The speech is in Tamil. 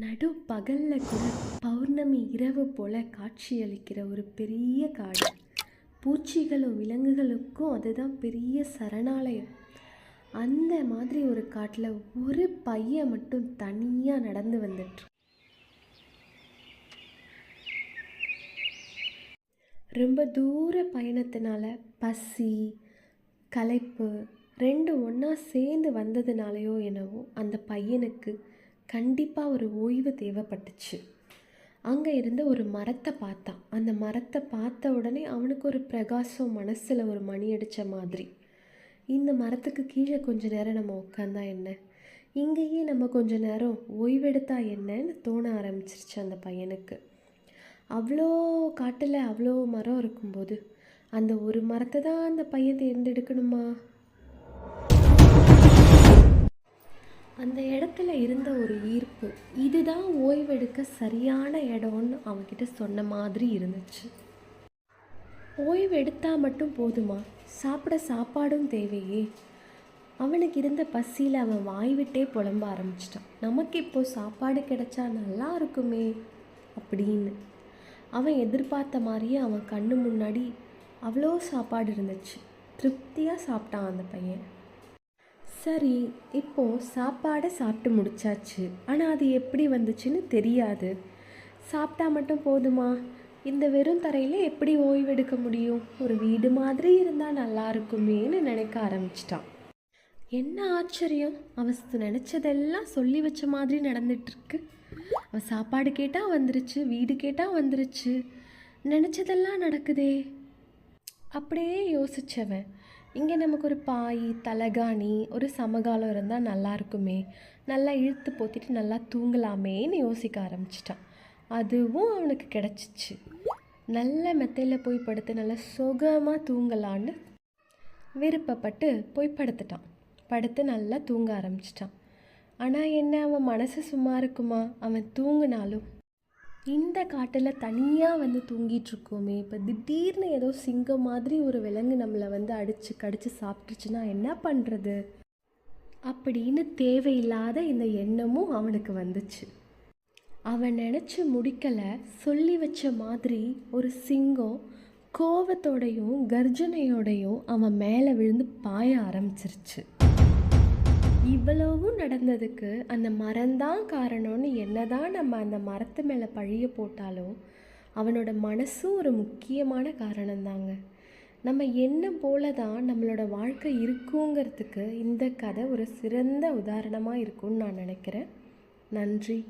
நடு பகலில் கூட பௌர்ணமி இரவு போல் காட்சியளிக்கிற ஒரு பெரிய காடு. பூச்சிகளும் விலங்குகளுக்கும் அதுதான் பெரிய சரணாலயம். அந்த மாதிரி ஒரு காட்டில் ஒரு பையன் மட்டும் தனியாக நடந்து வந்துட்டு. ரொம்ப தூர பயணத்தினால பசி களைப்பு ரெண்டு ஒன்றா சேர்ந்து வந்ததுனாலையோ என்னவோ அந்த பையனுக்கு கண்டிப்பாக ஒரு ஓய்வு தேவைப்பட்டுச்சு. அங்கே இருந்த ஒரு மரத்தை பார்த்தான். அந்த மரத்தை பார்த்த உடனே அவனுக்கு ஒரு பிரகாசம் மனசில் ஒரு மணி அடித்த மாதிரி. இந்த மரத்துக்கு கீழே கொஞ்ச நேரம் நம்ம உட்காந்தா என்ன? இங்கேயே நம்ம கொஞ்ச நேரம் ஓய்வெடுத்தா என்னன்னு தோண ஆரம்பிச்சிருச்சு அந்த பையனுக்கு. அவ்வளோ காட்டில் அவ்வளோ மரம் இருக்கும்போது அந்த ஒரு மரத்தை தான் அந்த பையன் தேர்ந்தெடுக்கணுமா? அந்த இடத்துல இருந்த ஒரு ஈர்ப்பு இதுதான் ஓய்வெடுக்க சரியான இடம்னு அவன்கிட்ட சொன்ன மாதிரி இருந்துச்சு. ஓய்வு எடுத்தால் மட்டும் போதுமா? சாப்பிட சாப்பாடும் தேவையே. அவனுக்கு இருந்த பசியில் அவன் வாய் விட்டே புலம்ப ஆரம்பிச்சிட்டான். நமக்கு இப்போ சாப்பாடு கிடைச்சா நல்லா இருக்குமே அப்படின்னு. அவன் எதிர்பார்த்த மாதிரியே அவன் கண்ணு முன்னாடி அவ்வளோ சாப்பாடு இருந்துச்சு. திருப்தியாக சாப்பிட்டான் அந்த பையன். சரி இப்போது சாப்பாடை சாப்பிட்டு முடிச்சாச்சு. ஆனால் அது எப்படி வந்துச்சுன்னு தெரியாது. சாப்பிட்டா மட்டும் போதுமா? இந்த வெறும் தரையில் எப்படி ஓய்வெடுக்க முடியும்? ஒரு வீடு மாதிரி இருந்தால் நல்லா இருக்குமேன்னு நினைக்க ஆரம்பிச்சிட்டான். என்ன ஆச்சரியம்? அவஸ்து நினச்சதெல்லாம் சொல்லி வச்ச மாதிரி நடந்துட்டுருக்கு. அவன் சாப்பாடு கேட்டால் வந்துருச்சு வீடு கேட்டால் வந்துருச்சு. நினச்சதெல்லாம் நடக்குதே. அப்படியே யோசித்தவன் இங்கே நமக்கு ஒரு பாய் தலகாணி ஒரு சமகாலம் இருந்தால் நல்லா இருக்குமே. நல்லா இழுத்து போத்திட்டு நல்லா தூங்கலாமேன்னு யோசிக்க ஆரம்பிச்சிட்டான். அதுவும் அவனுக்கு கிடச்சிச்சு. நல்ல மெத்தையில் போய் படுத்து நல்லா சுகமாக தூங்கலான்னு விருப்பப்பட்டு போய் படுத்துட்டான். படுத்து நல்லா தூங்க ஆரம்பிச்சிட்டான். ஆனால் என்ன அவன் மனசு சும்மா இருக்குமா? அவன் தூங்கினாலும் இந்த காட்டில் தனியாக வந்து தூங்கிட்டுருக்கோமே. இப்போ திடீர்னு ஏதோ சிங்கம் மாதிரி ஒரு விலங்கு நம்மளை வந்து அடித்து கடித்து சாப்பிட்டுச்சுன்னா என்ன பண்ணுறது அப்படின்னு தேவையில்லாத இந்த எண்ணமும் அவனுக்கு வந்துச்சு. அவன் நினச்சி முடிக்கலை சொல்லி வச்ச மாதிரி ஒரு சிங்கம் கோவத்தோடையும் கர்ஜனையோடையும் அவன் மேலே விழுந்து பாய ஆரம்பிச்சிருச்சு. இவ்வளவும் நடந்ததுக்கு அந்த மரம்தான் காரணம்னு என்னதான் நம்ம அந்த மரத்து மேலே பழிய போட்டாலும் அவனோட மனசும் ஒரு முக்கியமான காரணம்தாங்க. நம்ம என்ன போல தான் நம்மளோட வாழ்க்கை இருக்குங்கிறதுக்கு இந்த கதை ஒரு சிறந்த உதாரணமாக இருக்கும்னு நான் நினைக்கிறேன். நன்றி.